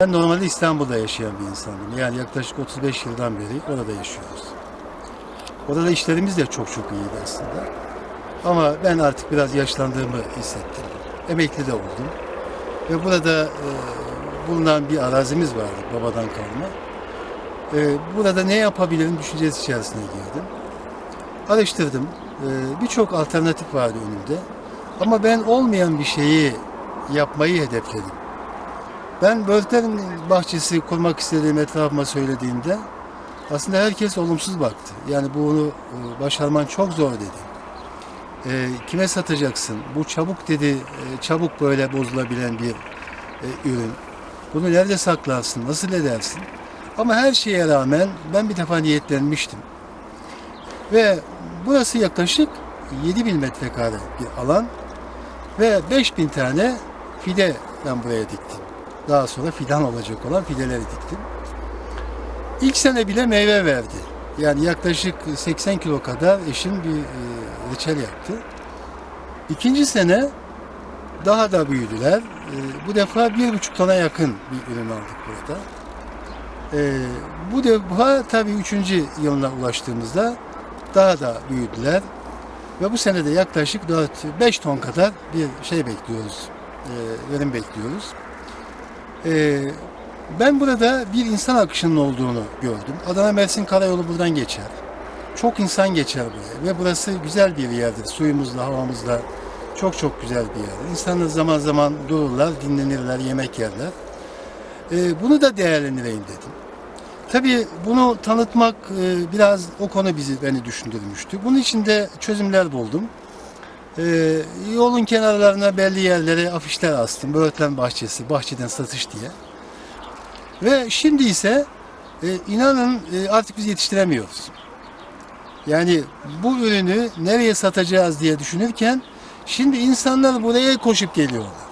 Ben normalde İstanbul'da yaşayan bir insanım. Yani yaklaşık 35 yıldan beri orada yaşıyoruz. Orada işlerimiz de çok çok iyiydi aslında. Ama ben artık biraz yaşlandığımı hissettim. Emekli de oldum. Ve burada e, bulunan bir arazimiz vardı babadan kalma. E, burada ne yapabilirim düşüncesi içerisine girdim. Araştırdım. E, Birçok alternatif vardı önümde. Ama ben olmayan bir şeyi yapmayı hedefledim. Ben böğürtlen bahçesi kurmak istediğim etrafıma söylediğimde aslında herkes olumsuz baktı. Yani bunu e, başarman çok zor dedi. E, kime satacaksın? Bu çabuk dedi, e, çabuk böyle bozulabilen bir e, ürün. Bunu nerede saklarsın, nasıl edersin? Ama her şeye rağmen ben bir defa niyetlenmiştim. Ve burası yaklaşık 7000 metrekare bir alan ve 5000 tane fide ben buraya diktim. Daha sonra fidan olacak olan fideleri diktim. İlk sene bile meyve verdi. Yani yaklaşık 80 kilo kadar eşim bir e, reçel yaptı. İkinci sene daha da büyüdüler. E, bu defa bir buçuk tona yakın bir ürün aldık burada. E, bu defa tabii üçüncü yılına ulaştığımızda daha da büyüdüler. Ve bu sene de yaklaşık 4-5 ton kadar bir şey bekliyoruz. Verim bekliyoruz. E, ben burada bir insan akışının olduğunu gördüm. Adana Mersin Karayolu buradan geçer. Çok insan geçer buraya ve burası güzel bir yerdir. Suyumuzla, havamızla çok çok güzel bir yerdir. İnsanlar zaman zaman dururlar, dinlenirler, yemek yerler. E, bunu da değerlendireyim dedim. Tabii bunu tanıtmak e, biraz o konu bizi beni düşündürmüştü. Bunun için de çözümler buldum. E, yolun kenarlarına belli yerlere afişler astım. Böğürtlen bahçesi, bahçeden satış diye. Ve şimdi ise e, inanın e, artık biz yetiştiremiyoruz. Yani bu ürünü nereye satacağız diye düşünürken şimdi insanlar buraya koşup geliyorlar.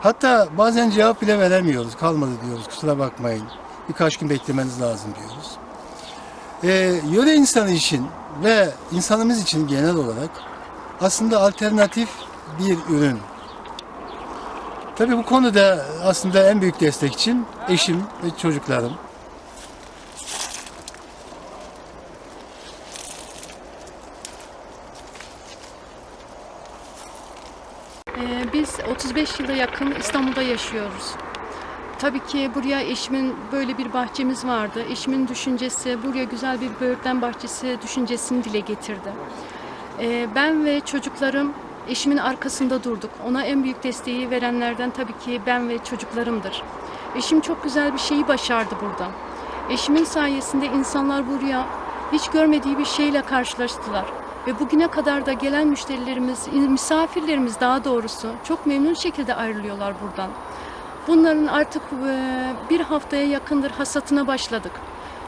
Hatta bazen cevap bile veremiyoruz. Kalmadı diyoruz kusura bakmayın. Birkaç gün beklemeniz lazım diyoruz. Ee, yöre insanı için ve insanımız için genel olarak aslında alternatif bir ürün. Tabii bu konuda aslında en büyük destekçim eşim ve çocuklarım. Ee, Biz 35 yıla yakın İstanbul'da yaşıyoruz. Tabii ki buraya eşimin böyle bir bahçemiz vardı. Eşimin düşüncesi buraya güzel bir böğürtlen bahçesi düşüncesini dile getirdi. Ee, Ben ve çocuklarım eşimin arkasında durduk. Ona en büyük desteği verenlerden tabii ki ben ve çocuklarımdır. Eşim çok güzel bir şeyi başardı burada. Eşimin sayesinde insanlar buraya hiç görmediği bir şeyle karşılaştılar. Ve bugüne kadar da gelen müşterilerimiz, misafirlerimiz daha doğrusu çok memnun şekilde ayrılıyorlar buradan. Bunların artık e, bir haftaya yakındır hasatına başladık.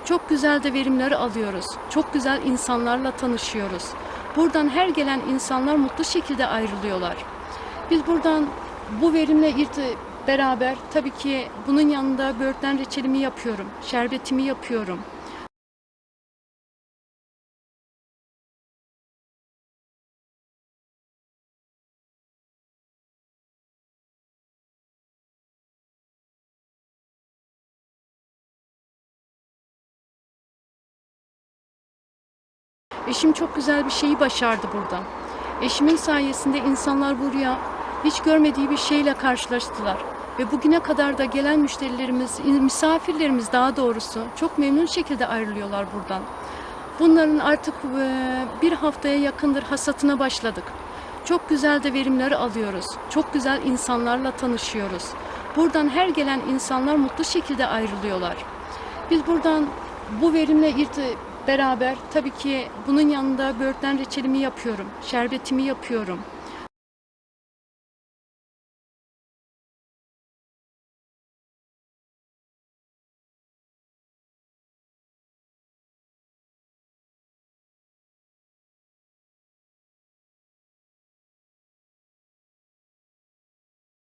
Çok güzel de verimler alıyoruz. Çok güzel insanlarla tanışıyoruz. Buradan her gelen insanlar mutlu şekilde ayrılıyorlar. Biz buradan bu verimle irti beraber tabii ki bunun yanında böğürtlen reçelimi yapıyorum, şerbetimi yapıyorum. Eşim çok güzel bir şeyi başardı burada. Eşimin sayesinde insanlar buraya hiç görmediği bir şeyle karşılaştılar. Ve bugüne kadar da gelen müşterilerimiz, misafirlerimiz daha doğrusu çok memnun şekilde ayrılıyorlar buradan. Bunların artık e, bir haftaya yakındır hasatına başladık. Çok güzel de verimler alıyoruz. Çok güzel insanlarla tanışıyoruz. Buradan her gelen insanlar mutlu şekilde ayrılıyorlar. Biz buradan bu verimle beraber tabii ki bunun yanında böğürtlen reçelimi yapıyorum, şerbetimi yapıyorum.